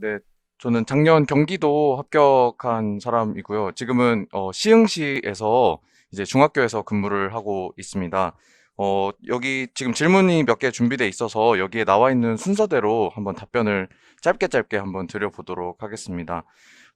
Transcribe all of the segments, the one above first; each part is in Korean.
네, 저는 작년 경기도 합격한 사람이고요. 지금은 어, 시흥시에서 이제 중학교에서 근무를 하고 있습니다. 어, 여기 지금 질문이 몇 개 준비돼 있어서 여기에 나와 있는 순서대로 한번 답변을 짧게 짧게 한번 드려보도록 하겠습니다.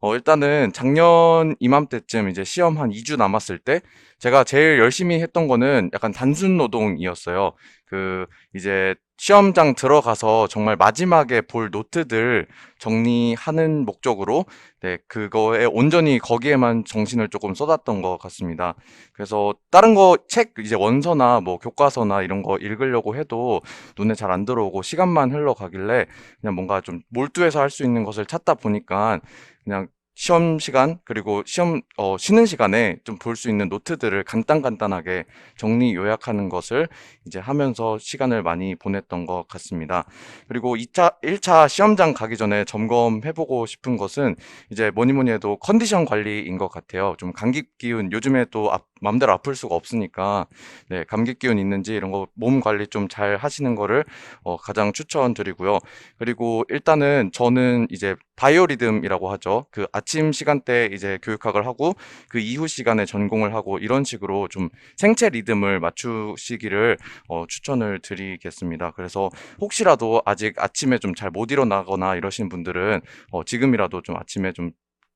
어, 일단은 작년 이맘때쯤 이제 시험 한 2주 남았을 때 제가 제일 열심히 했던 거는 약간 단순 노동이었어요. 그 이제 시험장 들어가서 정말 마지막에 볼 노트들 정리하는 목적으로 네, 그거에 온전히 거기에만 정신을 조금 쏟았던 것 같습니다. 그래서 다른 거 책 이제 원서나 뭐 교과서나 이런 거 읽으려고 해도 눈에 잘 안 들어오고 시간만 흘러가길래 그냥 뭔가 좀 몰두해서 할 수 있는 것을 찾다 보니까 그냥 시험 시간 그리고 시험 어, 쉬는 시간에 좀 볼 수 있는 노트들을 간단 간단하게 정리 요약하는 것을 이제 하면서 시간을 많이 보냈던 것 같습니다. 그리고 2차, 1차 시험장 가기 전에 점검해보고 싶은 것은 이제 뭐니 뭐니 해도 컨디션 관리인 것 같아요. 좀 감기 기운 요즘에 또 아, 맘대로 아플 수가 없으니까 네, 감기 기운 있는지 이런 거 몸 관리 좀 잘 하시는 거를 어, 가장 추천드리고요. 그리고 일단은 저는 이제 바이오리듬이라고 하죠. 그 아침 시간대 이제 교육학을 하고 그 이후 시간에 전공을 하고 이런 식으로 좀 생체 리듬을 맞추시기를 어, 추천을 드리겠습니다. 그래서 혹시라도 아직 아침에 좀 잘 못 일어나거나 이러신 분들은 어, 지금이라도 좀 아침에 좀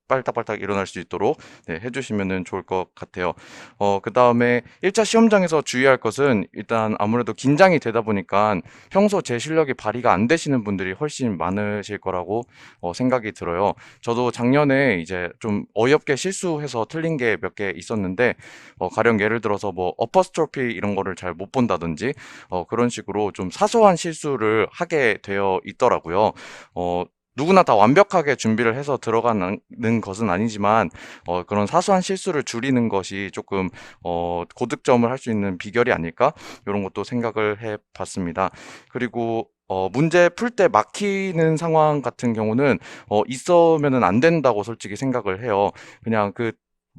빨딱빨딱 일어날 수 있도록 네, 해주시면 좋을 것 같아요. 어, 그 다음에 1차 시험장에서 주의할 것은 일단 아무래도 긴장이 되다 보니까 평소 제 실력이 발휘가 안 되시는 분들이 훨씬 많으실 거라고 어, 생각이 들어요. 저도 작년에 이제 좀 어이없게 실수해서 틀린 게 몇 개 있었는데 어, 가령 예를 들어서 뭐 어퍼스트로피 이런 거를 잘 못 본다든지 어, 그런 식으로 좀 사소한 실수를 하게 되어 있더라고요. 어, 누구나 다 완벽하게 준비를 해서 들어가는 것은 아니지만 어, 그런 사소한 실수를 줄이는 것이 조금 어, 고득점을 할 수 있는 비결이 아닐까 이런 것도 생각을 해봤습니다. 그리고 어, 문제 풀 때 막히는 상황 같은 경우는 어, 있으면은 안 된다고 솔직히 생각을 해요. 그냥 그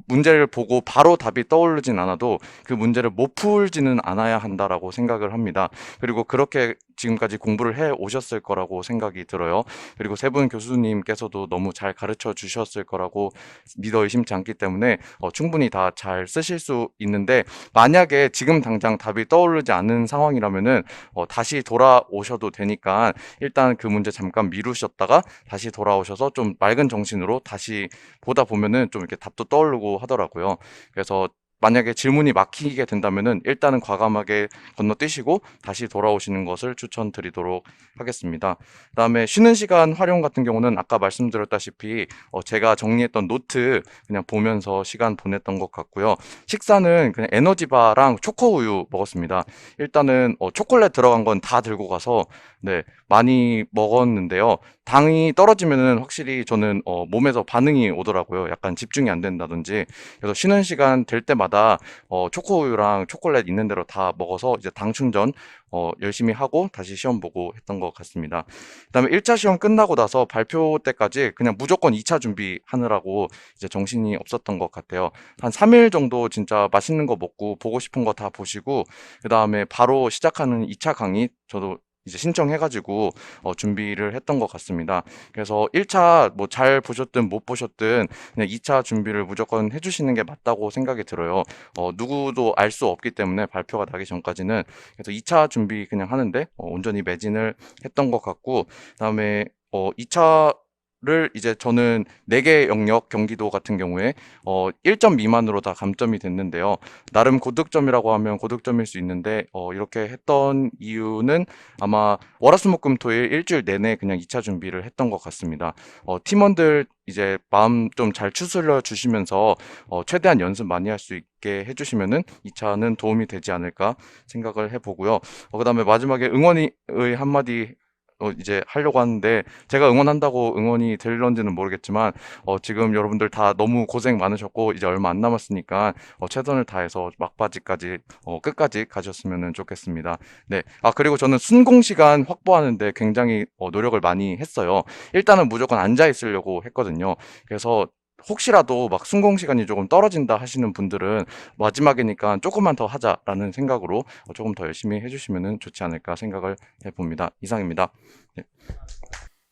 문제를 보고 바로 답이 떠오르진 않아도 그 문제를 못 풀지는 않아야 한다라고 생각을 합니다. 그리고 그렇게 지금까지 공부를 해 오셨을 거라고 생각이 들어요. 그리고 세 분 교수님께서도 너무 잘 가르쳐 주셨을 거라고 믿어 의심치 않기 때문에 어, 충분히 다 잘 쓰실 수 있는데 만약에 지금 당장 답이 떠오르지 않는 상황이라면은 어, 다시 돌아오셔도 되니까 일단 그 문제 잠깐 미루셨다가 다시 돌아오셔서 좀 맑은 정신으로 다시 보다 보면은 좀 이렇게 답도 떠오르고 하더라고요. 그래서 만약에 질문이 막히게 된다면은 일단은 과감하게 건너뛰시고 다시 돌아오시는 것을 추천드리도록 하겠습니다. 그다음에 쉬는 시간 활용 같은 경우는 아까 말씀드렸다시피 어, 제가 정리했던 노트 그냥 보면서 시간 보냈던 것 같고요. 식사는 그냥 에너지바랑 초코우유 먹었습니다. 일단은 어, 초콜릿 들어간 건 다 들고 가서 네 많이 먹었는데요. 당이 떨어지면은 확실히 저는 어, 몸에서 반응이 오더라고요. 약간 집중이 안 된다든지. 그래서 쉬는 시간 될 때마다 어, 초코우유랑 초콜릿 있는 대로 다 먹어서 이제 당 충전 어, 열심히 하고 다시 시험 보고 했던 것 같습니다. 그다음에 1차 시험 끝나고 나서 발표 때까지 그냥 무조건 2차 준비하느라고 이제 정신이 없었던 것 같아요. 한 3일 정도 진짜 맛있는 거 먹고 보고 싶은 거 다 보시고 그다음에 바로 시작하는 2차 강의 저도 이제 신청해가지고 어, 준비를 했던 것 같습니다. 그래서 1차 뭐 잘 보셨든 못 보셨든 그냥 2차 준비를 무조건 해주시는 게 맞다고 생각이 들어요. 어, 누구도 알 수 없기 때문에 발표가 나기 전까지는 그래서 2차 준비 그냥 하는데 어, 온전히 매진을 했던 것 같고 그다음에 어, 2차 를 이제 저는 4개 영역 경기도 같은 경우에 어 1점 미만으로 다 감점이 됐는데요. 나름 고득점이라고 하면 고득점일 수 있는데 어 이렇게 했던 이유는 아마 월화수목금토일 일주일 내내 그냥 2차 준비를 했던 것 같습니다. 어 팀원들 이제 마음 좀 잘 추스려 주시면서 어 최대한 연습 많이 할 수 있게 해 주시면은 2차는 도움이 되지 않을까 생각을 해 보고요. 어 그다음에 마지막에 응원의 한마디 어, 이제 하려고 하는데 제가 응원한다고 응원이 될런지는 모르겠지만 어, 지금 여러분들 다 너무 고생 많으셨고 이제 얼마 안 남았으니까 어, 최선을 다해서 막바지까지 어, 끝까지 가셨으면 좋겠습니다. 네. 아 그리고 저는 순공 시간 확보하는데 굉장히 어, 노력을 많이 했어요. 일단은 무조건 앉아 있으려고 했거든요. 그래서 혹시라도 막 순공 시간이 조금 떨어진다 하시는 분들은 마지막이니까 조금만 더 하자라는 생각으로 어, 조금 더 열심히 해주시면 좋지 않을까 생각을 해봅니다. 이상입니다. 네.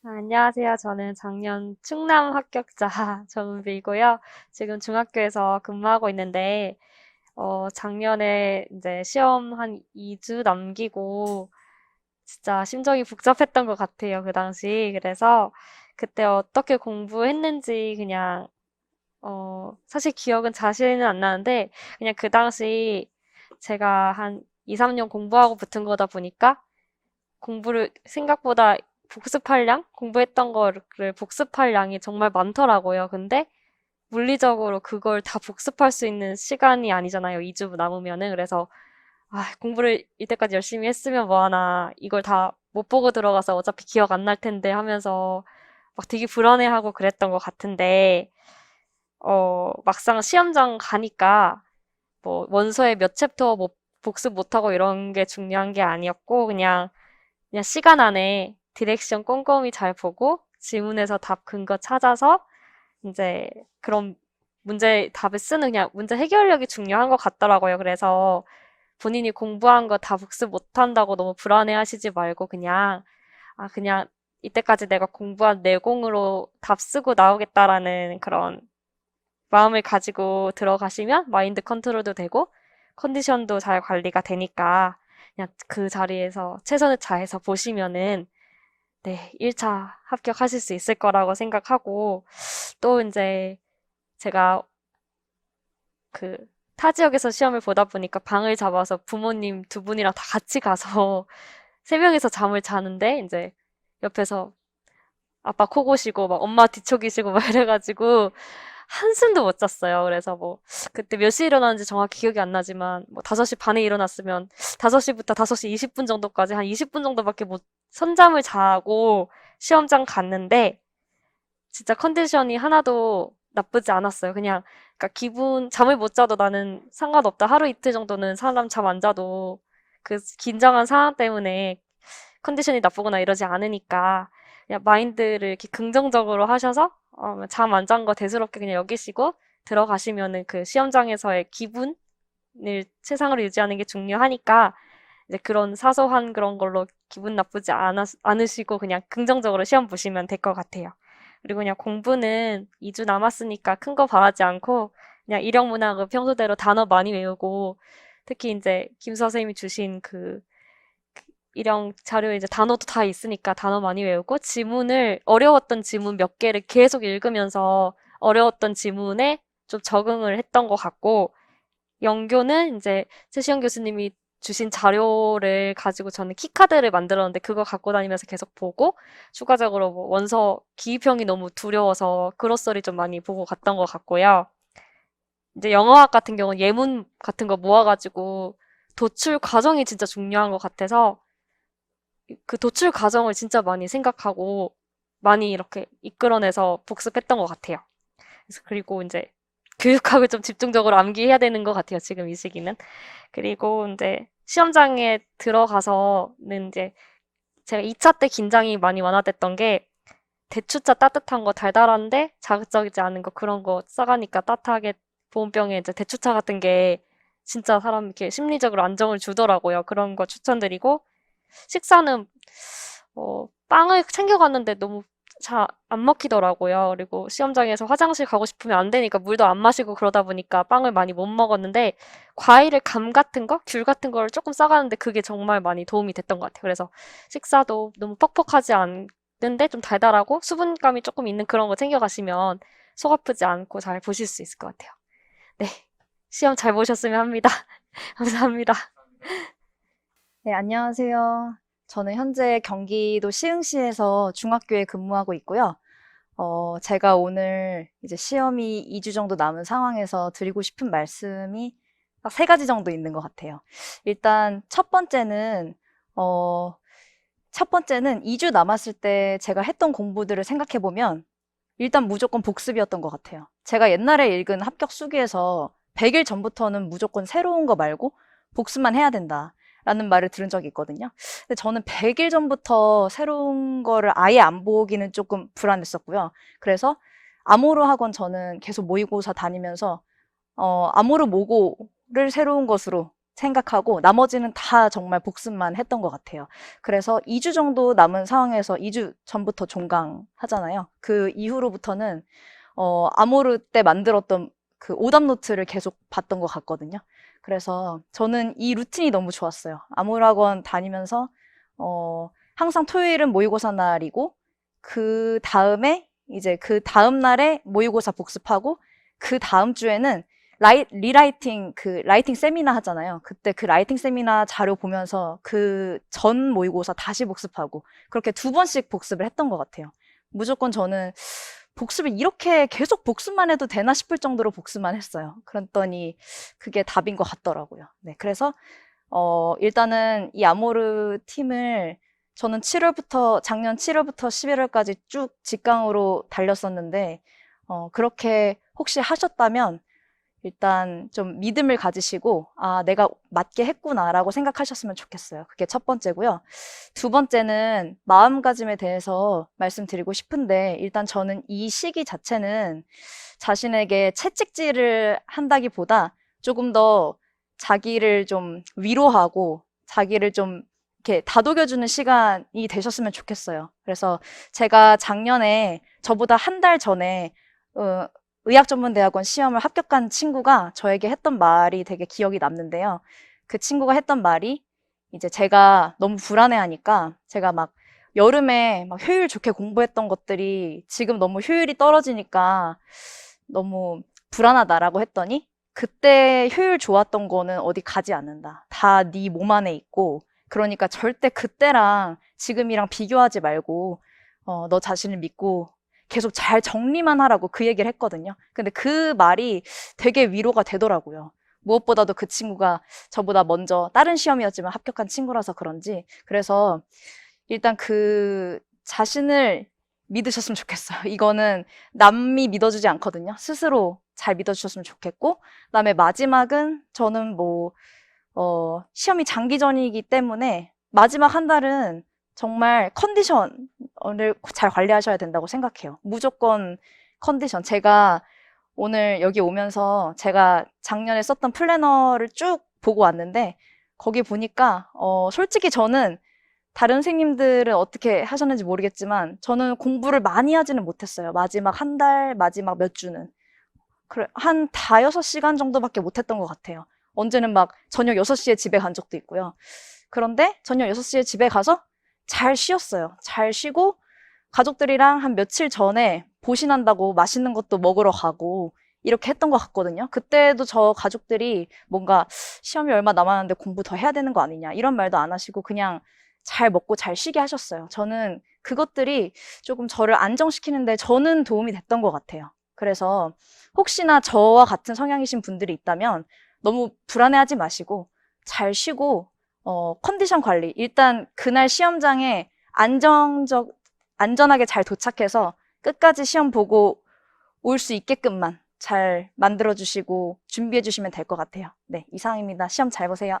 안녕하세요. 저는 작년 충남 합격자 정은비이고요. 지금 중학교에서 근무하고 있는데, 어, 작년에 이제 시험 한 2주 남기고, 진짜 심정이 복잡했던 것 같아요. 그 당시. 그래서 그때 어떻게 공부했는지 그냥, 어, 사실 기억은 자세히는 안 나는데, 그냥 그 당시 제가 한 2, 3년 공부하고 붙은 거다 보니까, 공부를 생각보다 복습할 양? 공부했던 거를 복습할 양이 정말 많더라고요. 근데 물리적으로 그걸 다 복습할 수 있는 시간이 아니잖아요. 2주 남으면은. 그래서 아, 공부를 이때까지 열심히 했으면 뭐하나 이걸 다 못 보고 들어가서 어차피 기억 안 날 텐데 하면서 막 되게 불안해하고 그랬던 것 같은데 어, 막상 시험장 가니까 뭐 원서에 몇 챕터 뭐 복습 못하고 이런 게 중요한 게 아니었고 그냥 그냥 시간 안에 디렉션 꼼꼼히 잘 보고 지문에서 답 근거 찾아서 이제 그런 문제 답을 쓰는 그냥 문제 해결력이 중요한 것 같더라고요. 그래서 본인이 공부한 거 다 복습 못한다고 너무 불안해 하시지 말고 그냥 아 그냥 이때까지 내가 공부한 내공으로 답 쓰고 나오겠다라는 그런 마음을 가지고 들어가시면 마인드 컨트롤도 되고 컨디션도 잘 관리가 되니까 그냥 그 자리에서 최선을 다해서 보시면은 네, 1차 합격하실 수 있을 거라고 생각하고 또 이제 제가 그 타 지역에서 시험을 보다 보니까 방을 잡아서 부모님 두 분이랑 다 같이 가서 세 명이서 잠을 자는데 이제 옆에서 아빠 코 고시고 막 엄마 뒤척이시고 막 이래가지고 한숨도 못 잤어요. 그래서 뭐 그때 몇 시에 일어났는지 정확히 기억이 안 나지만 뭐 5시 반에 일어났으면 5시부터 5시 20분 정도까지 한 20분 정도밖에 못 선잠을 자고 시험장 갔는데 진짜 컨디션이 하나도 나쁘지 않았어요. 그냥 그러니까 기분 잠을 못 자도 나는 상관없다. 하루 이틀 정도는 사람 잠 안 자도 그 긴장한 상황 때문에 컨디션이 나쁘거나 이러지 않으니까 그냥 마인드를 이렇게 긍정적으로 하셔서 어, 잠 안 잔 거 대수롭게 그냥 여기시고 들어가시면은 그 시험장에서의 기분을 최상으로 유지하는 게 중요하니까 이제 그런 사소한 그런 걸로 기분 나쁘지 않아, 않으시고 그냥 긍정적으로 시험 보시면 될 것 같아요. 그리고 그냥 공부는 2주 남았으니까 큰 거 바라지 않고 그냥 일영문학을 평소대로 단어 많이 외우고 특히 이제 김 선생님이 주신 그 일영 자료에 이제 단어도 다 있으니까 단어 많이 외우고 지문을 어려웠던 지문 몇 개를 계속 읽으면서 어려웠던 지문에 좀 적응을 했던 것 같고 영교는 이제 최시영 교수님이 주신 자료를 가지고 저는 키카드를 만들었는데 그거 갖고 다니면서 계속 보고 추가적으로 뭐 원서 기입형이 너무 두려워서 그로서리 좀 많이 보고 갔던 것 같고요. 이제 영어학 같은 경우는 예문 같은 거 모아가지고 도출 과정이 진짜 중요한 것 같아서 그 도출 과정을 진짜 많이 생각하고 많이 이렇게 이끌어내서 복습했던 것 같아요. 그래서 그리고 이제 교육학을 좀 집중적으로 암기해야 되는 것 같아요. 지금 이 시기는. 그리고 이제 시험장에 들어가서는 이제 제가 2차 때 긴장이 많이 완화됐던 게 대추차 따뜻한 거 달달한데 자극적이지 않은 거 그런 거 싸가니까 따뜻하게 보온병에 이제 대추차 같은 게 진짜 사람 이렇게 심리적으로 안정을 주더라고요. 그런 거 추천드리고 식사는 어, 빵을 챙겨갔는데 너무 잘 안 먹히더라고요. 그리고 시험장에서 화장실 가고 싶으면 안 되니까 물도 안 마시고 그러다 보니까 빵을 많이 못 먹었는데 과일을 감 같은 거, 귤 같은 거를 조금 싸가는데 그게 정말 많이 도움이 됐던 것 같아요. 그래서 식사도 너무 퍽퍽하지 않는데 좀 달달하고 수분감이 조금 있는 그런 거 챙겨가시면 속 아프지 않고 잘 보실 수 있을 것 같아요. 네. 시험 잘 보셨으면 합니다. 감사합니다. 네, 안녕하세요. 저는 현재 경기도 시흥시에서 중학교에 근무하고 있고요. 어, 제가 오늘 이제 시험이 2주 정도 남은 상황에서 드리고 싶은 말씀이 딱 세 가지 정도 있는 것 같아요. 일단 첫 번째는, 어, 첫 번째는 2주 남았을 때 제가 했던 공부들을 생각해 보면 일단 무조건 복습이었던 것 같아요. 제가 옛날에 읽은 합격 수기에서 100일 전부터는 무조건 새로운 거 말고 복습만 해야 된다. 라는 말을 들은 적이 있거든요. 근데 저는 100일 전부터 새로운 거를 아예 안 보기는 조금 불안했었고요. 그래서 아모르 학원 저는 계속 모의고사 다니면서 어, 아모르 모고를 새로운 것으로 생각하고 나머지는 다 정말 복습만 했던 것 같아요. 그래서 2주 정도 남은 상황에서 2주 전부터 종강하잖아요. 그 이후로부터는 어, 아모르 때 만들었던 그 오답 노트를 계속 봤던 것 같거든요. 그래서 저는 이 루틴이 너무 좋았어요. 아모르 학원 다니면서 어, 항상 토요일은 모의고사 날이고 그 다음에 이제 그 다음 날에 모의고사 복습하고 그 다음 주에는 라이, 리라이팅 그 라이팅 세미나 하잖아요. 그때 그 라이팅 세미나 자료 보면서 그 전 모의고사 다시 복습하고 그렇게 두 번씩 복습을 했던 것 같아요. 무조건 저는 복습을 이렇게 계속 복습만 해도 되나 싶을 정도로 복습만 했어요. 그랬더니 그게 답인 것 같더라고요. 네, 그래서 어, 일단은 이 아모르 팀을 저는 7월부터 작년 7월부터 11월까지 쭉 직강으로 달렸었는데 어, 그렇게 혹시 하셨다면 일단 좀 믿음을 가지시고 아, 내가 맞게 했구나라고 생각하셨으면 좋겠어요. 그게 첫 번째고요. 두 번째는 마음가짐에 대해서 말씀드리고 싶은데 일단 저는 이 시기 자체는 자신에게 채찍질을 한다기보다 조금 더 자기를 좀 위로하고 자기를 좀 이렇게 다독여주는 시간이 되셨으면 좋겠어요. 그래서 제가 작년에 저보다 한 달 전에 어, 의학전문대학원 시험을 합격한 친구가 저에게 했던 말이 되게 기억이 남는데요. 그 친구가 했던 말이 이제 제가 너무 불안해하니까 제가 막 여름에 막 효율 좋게 공부했던 것들이 지금 너무 효율이 떨어지니까 너무 불안하다라고 했더니 그때 효율 좋았던 거는 어디 가지 않는다. 다 네 몸 안에 있고 그러니까 절대 그때랑 지금이랑 비교하지 말고 어, 너 자신을 믿고 계속 잘 정리만 하라고 그 얘기를 했거든요. 근데 그 말이 되게 위로가 되더라고요. 무엇보다도 그 친구가 저보다 먼저 다른 시험이었지만 합격한 친구라서 그런지 그래서 일단 그 자신을 믿으셨으면 좋겠어요. 이거는 남이 믿어주지 않거든요. 스스로 잘 믿어주셨으면 좋겠고 그다음에 마지막은 저는 뭐 어, 시험이 장기전이기 때문에 마지막 한 달은 정말 컨디션을 잘 관리하셔야 된다고 생각해요. 무조건 컨디션. 제가 오늘 여기 오면서 제가 작년에 썼던 플래너를 쭉 보고 왔는데 거기 보니까 어, 솔직히 저는 다른 선생님들은 어떻게 하셨는지 모르겠지만 저는 공부를 많이 하지는 못했어요. 마지막 한 달, 마지막 몇 주는. 한 다여섯 시간 정도밖에 못했던 것 같아요. 언제는 막 저녁 6시에 집에 간 적도 있고요. 그런데 저녁 6시에 집에 가서 잘 쉬었어요. 잘 쉬고 가족들이랑 한 며칠 전에 보신한다고 맛있는 것도 먹으러 가고 이렇게 했던 것 같거든요. 그때도 저 가족들이 뭔가 시험이 얼마 남았는데 공부 더 해야 되는 거 아니냐 이런 말도 안 하시고 그냥 잘 먹고 잘 쉬게 하셨어요. 저는 그것들이 조금 저를 안정시키는데 저는 도움이 됐던 것 같아요. 그래서 혹시나 저와 같은 성향이신 분들이 있다면 너무 불안해하지 마시고 잘 쉬고 어, 컨디션 관리. 일단 그날 시험장에 안정적, 안전하게 잘 도착해서 끝까지 시험 보고 올 수 있게끔만 잘 만들어 주시고 준비해 주시면 될 것 같아요. 네, 이상입니다. 시험 잘 보세요.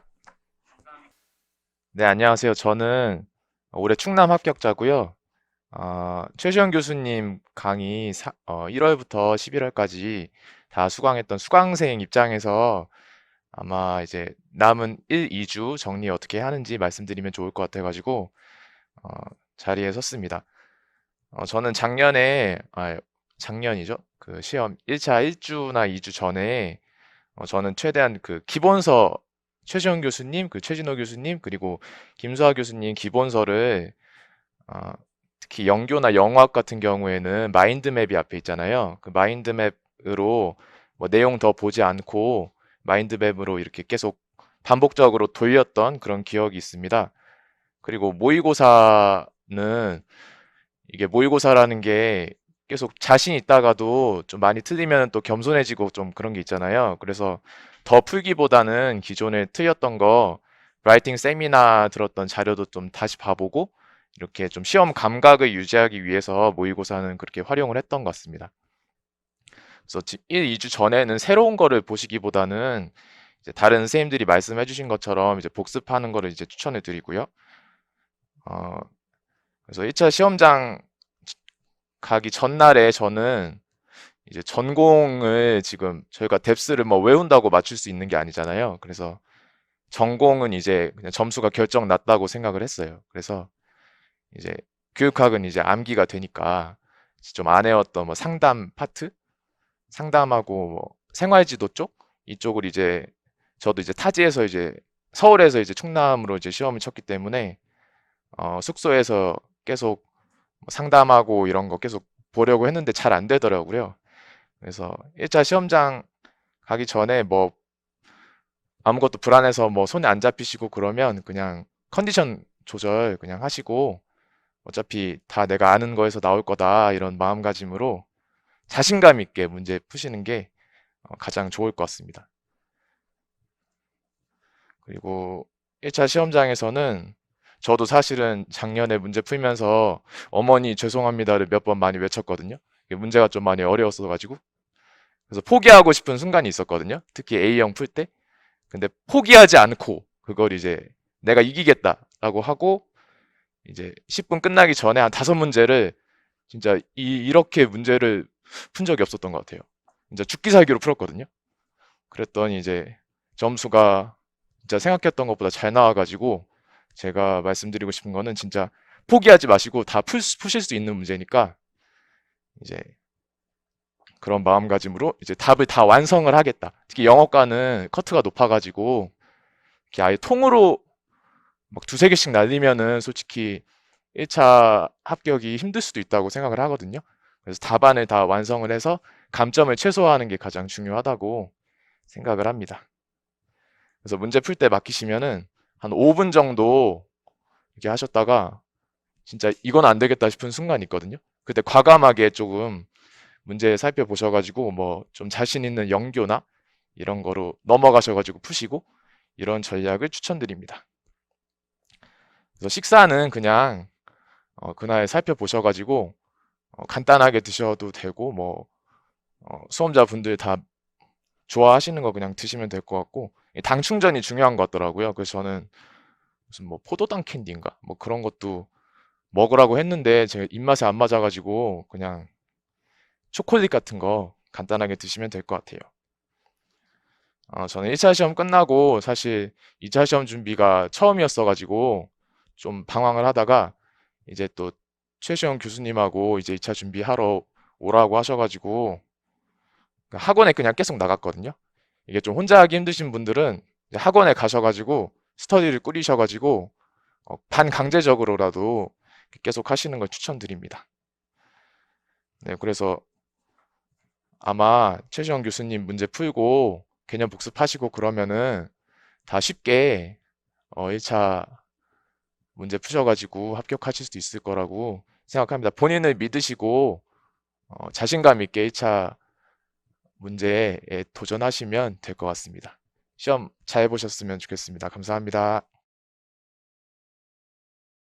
네, 안녕하세요. 저는 올해 충남 합격자고요. 어, 최시영 교수님 강의 사, 어, 1월부터 11월까지 다 수강했던 수강생 입장에서 아마 이제 남은 1, 2주 정리 어떻게 하는지 말씀드리면 좋을 것 같아가지고 어, 자리에 섰습니다. 어, 저는 작년에, 아, 작년이죠. 그 시험 1차 1주나 2주 전에 어, 저는 최대한 그 기본서 최시영 교수님, 그 최진호 교수님, 그리고 김수아 교수님 기본서를 어, 특히 영교나 영어학 같은 경우에는 마인드맵이 앞에 있잖아요. 그 마인드맵으로 뭐 내용 더 보지 않고 마인드맵으로 이렇게 계속 반복적으로 돌렸던 그런 기억이 있습니다. 그리고 모의고사는 이게 모의고사라는 게 계속 자신 있다가도 좀 많이 틀리면 또 겸손해지고 좀 그런 게 있잖아요. 그래서 더 풀기보다는 기존에 틀렸던 거 라이팅 세미나 들었던 자료도 좀 다시 봐보고 이렇게 좀 시험 감각을 유지하기 위해서 모의고사는 그렇게 활용을 했던 것 같습니다. 그래서 1, 2주 전에는 새로운 거를 보시기보다는 이제 다른 선생님들이 말씀해 주신 것처럼 이제 복습하는 거를 이제 추천해 드리고요. 어, 그래서 1차 시험장 가기 전날에 저는 이제 전공을 지금 저희가 뎁스를 뭐 외운다고 맞출 수 있는 게 아니잖아요. 그래서 전공은 이제 그냥 점수가 결정 났다고 생각을 했어요. 그래서 이제 교육학은 이제 암기가 되니까 좀 안 해왔던 뭐 상담 파트, 상담하고 뭐 생활지도 쪽 이쪽을 이제 저도 이제 타지에서 이제 서울에서 이제 충남으로 이제 시험을 쳤기 때문에 어, 숙소에서 계속 뭐 상담하고 이런 거 계속 보려고 했는데 잘 안 되더라고요. 그래서 1차 시험장 가기 전에 뭐 아무것도 불안해서 뭐 손에 안 잡히시고 그러면 그냥 컨디션 조절 그냥 하시고 어차피 다 내가 아는 거에서 나올 거다 이런 마음가짐으로 자신감 있게 문제 푸시는 게 어, 가장 좋을 것 같습니다. 그리고 1차 시험장에서는 저도 사실은 작년에 문제 풀면서 어머니 죄송합니다를 몇 번 많이 외쳤거든요. 문제가 좀 많이 어려웠어 가지고 그래서 포기하고 싶은 순간이 있었거든요. 특히 A형 풀 때. 근데 포기하지 않고 그걸 이제 내가 이기겠다라고 하고 이제 10분 끝나기 전에 한 다섯 문제를 진짜 이, 이렇게 문제를 푼 적이 없었던 것 같아요. 진짜 죽기 살기로 풀었거든요. 그랬더니 이제 점수가 진짜 생각했던 것보다 잘 나와가지고 제가 말씀드리고 싶은 거는 진짜 포기하지 마시고 다 풀, 수- 푸실 수 있는 문제니까 이제 그런 마음가짐으로 이제 답을 다 완성을 하겠다. 특히 영어과는 커트가 높아가지고 이렇게 아예 통으로 막 두세 개씩 날리면은 솔직히 1차 합격이 힘들 수도 있다고 생각을 하거든요. 그래서 답안을 다 완성을 해서 감점을 최소화하는 게 가장 중요하다고 생각을 합니다. 그래서 문제 풀 때 맡기시면은 한 5분 정도 이렇게 하셨다가 진짜 이건 안 되겠다 싶은 순간이 있거든요. 그때 과감하게 조금 문제 살펴보셔가지고 뭐 좀 자신 있는 영교나 이런 거로 넘어가셔가지고 푸시고 이런 전략을 추천드립니다. 그래서 식사는 그냥 어, 그날 살펴보셔가지고 어, 간단하게 드셔도 되고 뭐 어, 수험자분들 다 좋아하시는 거 그냥 드시면 될 것 같고 이당 충전이 중요한 것 같더라고요. 그래서 저는 무슨 뭐 포도당 캔디인가 뭐 그런 것도 먹으라고 했는데 제가 입맛에 안 맞아가지고 그냥 초콜릿 같은 거 간단하게 드시면 될 것 같아요. 어, 저는 1차 시험 끝나고 사실 2차 시험 준비가 처음이었어가지고 좀 방황을 하다가 이제 또 최시영 교수님하고 이제 2차 준비하러 오라고 하셔가지고 그 학원에 그냥 계속 나갔거든요. 이게 좀 혼자 하기 힘드신 분들은 학원에 가셔가지고 스터디를 꾸리셔가지고 어, 반강제적으로라도 계속 하시는 걸 추천드립니다. 네, 그래서 아마 최시영 교수님 문제 풀고 개념 복습하시고 그러면은 다 쉽게 어, 1차 문제 푸셔가지고 합격하실 수도 있을 거라고 생각합니다. 본인을 믿으시고 어, 자신감 있게 1차 문제에 도전하시면 될 것 같습니다. 시험 잘 보셨으면 좋겠습니다. 감사합니다.